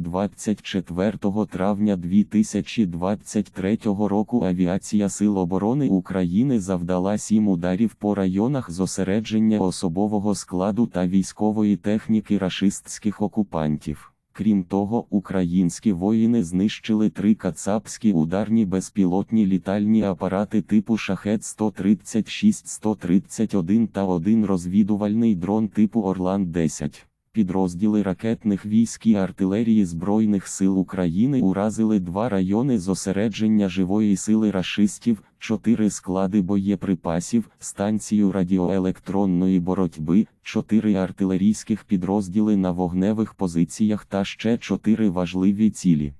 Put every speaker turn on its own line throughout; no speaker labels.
24 травня 2023 року авіація Сил оборони України завдала сім ударів по районах зосередження особового складу та військової техніки рашистських окупантів. Крім того, українські воїни знищили три кацапські ударні безпілотні літальні апарати типу Шахет 136-131 та один розвідувальний дрон типу Орлан-10. Підрозділи ракетних військ і артилерії Збройних сил України уразили два райони зосередження живої сили рашистів, чотири склади боєприпасів, станцію радіоелектронної боротьби, чотири артилерійських підрозділи на вогневих позиціях та ще чотири важливі цілі.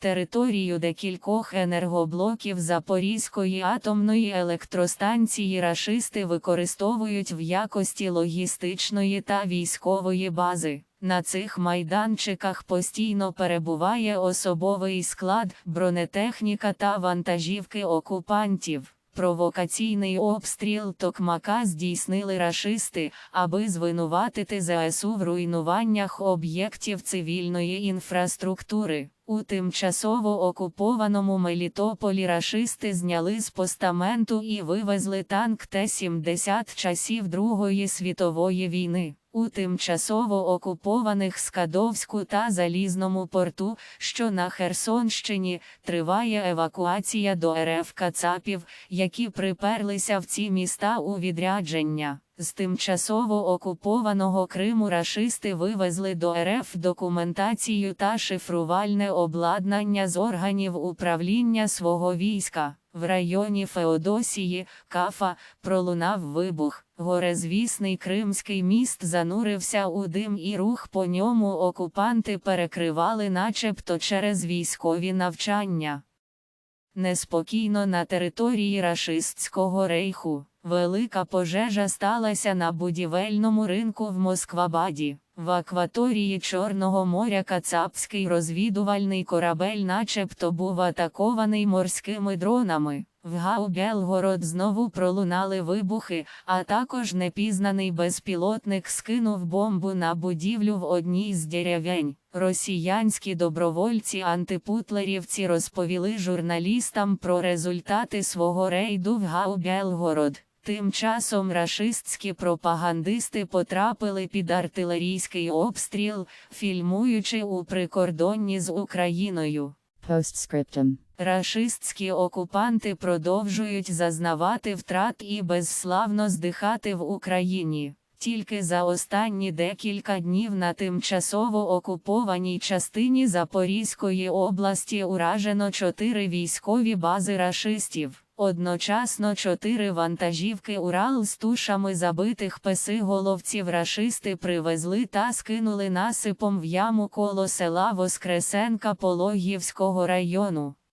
Територію декількох енергоблоків Запорізької атомної електростанції рашисти використовують в якості логістичної та військової бази. На цих майданчиках постійно перебуває особовий склад, бронетехніка та вантажівки окупантів. Провокаційний обстріл Токмака здійснили рашисти, аби звинуватити ЗСУ в руйнуваннях об'єктів цивільної інфраструктури. У тимчасово окупованому Мелітополі рашисти зняли з постаменту і вивезли танк Т-70 часів Другої світової війни. У тимчасово окупованих Скадовську та Залізному порту, що на Херсонщині, триває евакуація до РФ Кацапів, які приперлися в ці міста у відрядження. З тимчасово окупованого Криму рашисти вивезли до РФ документацію та шифрувальне обладнання з органів управління свого війська. В районі Феодосії, Кафа, пролунав вибух. Горезвісний кримський міст занурився у дим і рух по ньому окупанти перекривали начебто через військові навчання. Неспокійно на території рашистського рейху. Велика пожежа сталася на будівельному ринку в Москвабаді. В акваторії Чорного моря Кацапський розвідувальний корабель начебто був атакований морськими дронами. В Гау Белгород знову пролунали вибухи, а також непізнаний безпілотник скинув бомбу на будівлю в одній з деревень. Росіянські добровольці-антипутлерівці розповіли журналістам про результати свого рейду в Гау Белгород. Тим часом рашистські пропагандисти потрапили під артилерійський обстріл, фільмуючи у прикордонні з Україною.
Postscriptum.
Рашистські окупанти продовжують зазнавати втрат і безславно здихати в Україні. Тільки за останні декілька днів на тимчасово окупованій частині Запорізької області уражено чотири військові бази рашистів. Одночасно чотири вантажівки Урал з тушами забитих песиголовців рашисти привезли та скинули насипом в яму коло села Воскресенка Пологівського району.